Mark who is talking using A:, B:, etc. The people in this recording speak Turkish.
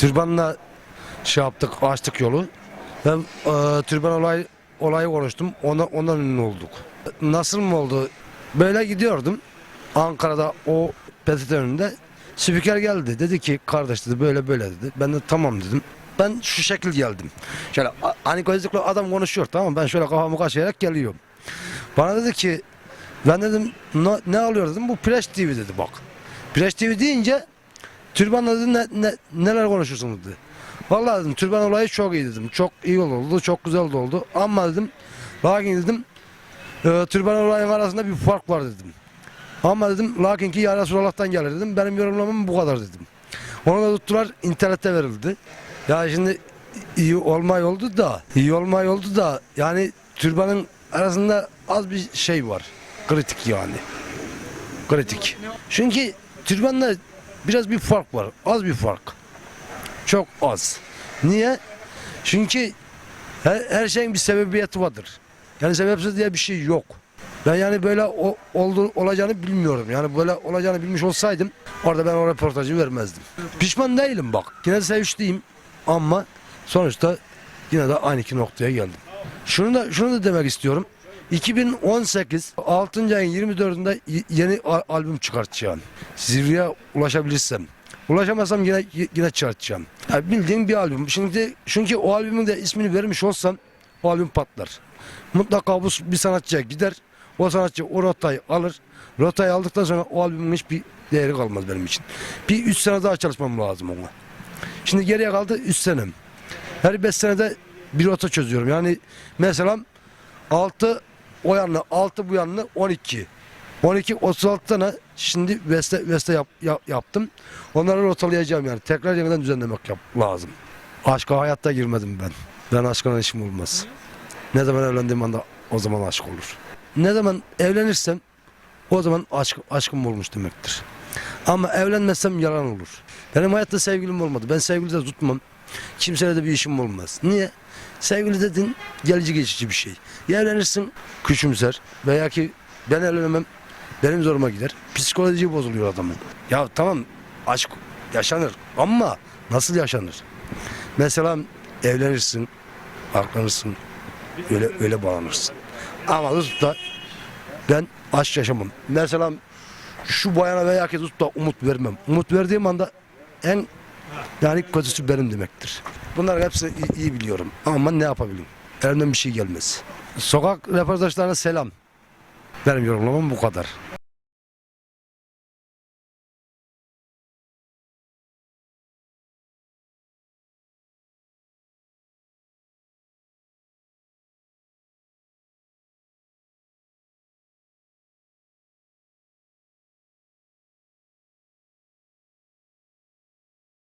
A: Türbanla şey yaptık, açtık yolu. Ben e, türban olay, olayı konuştum. Ondan, ondan ünlü olduk. Nasıl mı oldu? Böyle gidiyordum. Ankara'da o PTT önünde spiker geldi. Dedi ki kardeş dedi böyle böyle dedi. Ben de tamam dedim. Ben şu şekil geldim. Şöyle hani gözlüklü adam konuşuyor tamam? Ben şöyle kafamı kaşıyarak geliyorum. Bana dedi ki ben dedim ne, ne alıyor dedim. Bu Preş TV dedi bak. Preş TV deyince Türbanla dedi ne, ne, neler konuşursun dedi. Vallahi dedim türban olayı çok iyi dedim. Çok iyi oldu, çok güzel oldu. Ama dedim lakin dedim e, türban olayının arasında bir fark var dedim. Ama dedim lakin ki ya Resulullah'tan gelir dedim. Benim yorumlamam bu kadar dedim. Onu da tuttular internette verildi. Ya şimdi iyi olmay oldu da iyi olmay oldu da yani türbanın arasında az bir şey var. Kritik yani. Kritik. Çünkü türbanla biraz bir fark var. Az bir fark. Çok az. Niye? Çünkü her, her şeyin bir sebebiyeti vardır. Yani sebepsiz diye bir şey yok. Ben yani böyle o, oldu, olacağını bilmiyorum. Yani böyle olacağını bilmiş olsaydım orada ben o röportajı vermezdim. Pişman değilim bak. Yine de sevinçliyim ama sonuçta yine de aynı iki noktaya geldim. Şunu da şunu da demek istiyorum. 2018 6. ayın 24'ünde y- yeni al- albüm çıkartacağım. Zirveye ulaşabilirsem. Ulaşamazsam yine yine çıkartacağım. Yani bildiğim bir albüm. Şimdi çünkü o albümün de ismini vermiş olsam o albüm patlar. Mutlaka bu bir sanatçıya gider. O sanatçı o rotayı alır. Rotayı aldıktan sonra o albümün hiçbir değeri kalmaz benim için. Bir 3 sene daha çalışmam lazım ona. Şimdi geriye kaldı 3 senem. Her 5 senede bir rota çözüyorum. Yani mesela 6 o yanlı, 6 bu yanlı 12. 12 36 tane şimdi beste beste yap, yap- yaptım. Onları rotalayacağım yani. Tekrar yeniden düzenlemek yap, lazım. Aşka hayatta girmedim ben. Ben aşkına işim olmaz. Ne zaman evlendiğim anda o zaman aşk olur. Ne zaman evlenirsem o zaman aşk, aşkım olmuş demektir. Ama evlenmezsem yalan olur. Benim hayatta sevgilim olmadı. Ben sevgili de tutmam. Kimseyle de bir işim olmaz. Niye? Sevgili dedin gelici geçici bir şey. Ya evlenirsin küçümser veya ki ben evlenemem benim zoruma gider. Psikoloji bozuluyor adamın. Ya tamam aşk yaşanır ama nasıl yaşanır? Mesela evlenirsin, aklanırsın, öyle öyle bağlanırsın. Ama tutup da ben aşk yaşamam. Mesela şu bayana veya ki tutup da umut vermem. Umut verdiğim anda en yani kötüsü benim demektir. Bunların hepsini iyi, iyi biliyorum. Ama ne yapabilirim? Elimden bir şey gelmez. Sokak röportajlarına selam. Benim yorumlamam bu kadar.